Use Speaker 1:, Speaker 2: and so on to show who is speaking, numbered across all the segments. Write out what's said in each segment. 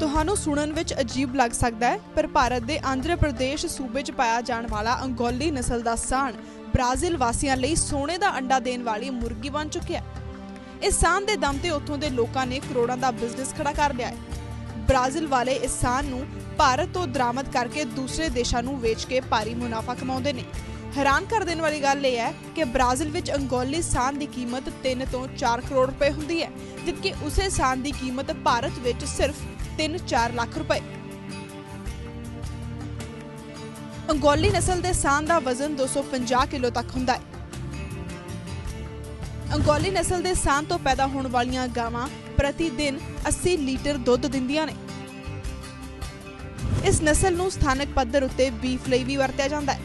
Speaker 1: ਤੁਹਾਨੂੰ ਸੁਣਨ ਵਿੱਚ ਅਜੀਬ ਲੱਗ ਸਕਦਾ ਹੈ, ਪਰ ਭਾਰਤ ਦੇ ਆਂਧਰਾ ਪ੍ਰਦੇਸ਼ ਸੂਬੇ 'ਚ ਪਾਇਆ ਜਾਣ ਵਾਲਾ ਅੰਗੋਲੀ ਨਸਲ ਦਾ ਸਾਣ ਬ੍ਰਾਜ਼ੀਲ ਵਾਸੀਆਂ ਲਈ ਸੋਨੇ ਦਾ ਅੰਡਾ ਦੇਣ ਵਾਲੀ ਮੁਰਗੀ ਬਣ ਚੁੱਕਿਆ ਹੈ। ਇਸ ਸਾਣ ਦੇ ਦਮ ਤੇ ਉੱਥੋਂ ਦੇ ਲੋਕਾਂ ਨੇ ਕਰੋੜਾਂ ਦਾ ਬਿਜ਼ਨਸ ਖੜਾ ਕਰ ਲਿਆ ਹੈ। ਬ੍ਰਾਜ਼ੀਲ ਵਾਲੇ ਇਸ ਸਾਣ ਨੂੰ ਭਾਰਤ ਤੋਂ ਦਰਾਮਦ ਕਰਕੇ ਦੂਸਰੇ ਦੇਸ਼ਾਂ ਨੂੰ ਵੇਚ ਕੇ ਭਾਰੀ ਮੁਨਾਫਾ ਕਮਾਉਂਦੇ ਨੇ। ਹੈਰਾਨ ਕਰ ਦੇਣ ਵਾਲੀ ਗੱਲ ਇਹ ਹੈ ਕਿ ਬ੍ਰਾਜ਼ੀਲ ਵਿੱਚ ਅੰਗੋਲੀ ਸਾਨ ਦੀ ਕੀਮਤ 3 ਤੋਂ 4 ਕਰੋੜ ਰੁਪਏ ਹੁੰਦੀ ਹੈ, ਜਦਕਿ ਉਸੇ ਸਾਨ ਦੀ ਕੀਮਤ ਭਾਰਤ ਵਿੱਚ ਸਿਰਫ 3-4 ਲੱਖ ਰੁਪਏ। ਅੰਗੋਲੀ ਨਸਲ ਦੇ ਸਾਨ ਦਾ ਵਜ਼ਨ 250 ਕਿਲੋ ਤੱਕ ਹੁੰਦਾ ਹੈ। ਅੰਗੋਲੀ ਨਸਲ ਦੇ ਸਾਨ ਤੋਂ ਪੈਦਾ ਹੋਣ ਵਾਲੀਆਂ ਗਾਵਾਂ ਪ੍ਰਤੀ ਦਿਨ 80 ਲੀਟਰ ਦੁੱਧ ਦਿੰਦੀਆਂ ਨੇ। ਇਸ ਨਸਲ ਨੂੰ ਸਥਾਨਕ ਪੱਧਰ ਉੱਤੇ ਬੀਫ ਲਈ ਵੀ ਵਰਤਿਆ ਜਾਂਦਾ ਹੈ।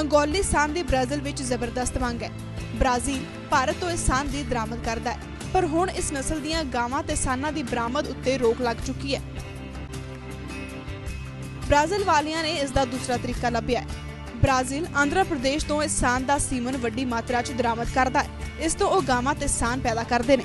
Speaker 1: ਅੰਗੋਲੀ ਸਾਨ ਦੀ ਬ੍ਰਾਜ਼ੀਲ ਵਿੱਚ ਜ਼ਬਰਦਸਤ ਮੰਗ ਹੈ। ਬ੍ਰਾਜ਼ੀਲ ਭਾਰਤ ਤੋਂ ਇਸ ਸਾਨ ਦੀ ਦਰਾਮਦ ਕਰਦਾ ਹੈ। ਪਰ ਹੁਣ ਇਸ ਨਸਲ ਦੀਆਂ ਗਾਵਾਂ ਤੇ ਸਾਨਾਂ ਦੀ ਬਰਾਮਦ ਉੱਤੇ ਰੋਕ ਲੱਗ ਚੁੱਕੀ ਹੈ। ਬ੍ਰਾਜ਼ੀਲ ਵਾਲਿਆਂ ਨੇ ਇਸ ਦਾ ਦੂਸਰਾ ਤਰੀਕਾ ਲੱਭਿਆ ਹੈ। ਬ੍ਰਾਜ਼ੀਲ ਆਂਧਰਾ ਪ੍ਰਦੇਸ਼ ਤੋਂ ਇਸ ਸਾਨ ਦਾ ਸੀਮਨ ਵੱਡੀ ਮਾਤਰਾ 'ਚ ਦਰਾਮਦ ਕਰਦਾ ਹੈ। ਇਸ ਤੋਂ ਉਹ ਗਾਵਾਂ ਤੇ ਸਾਨ ਪੈਦਾ ਕਰਦੇ ਨੇ।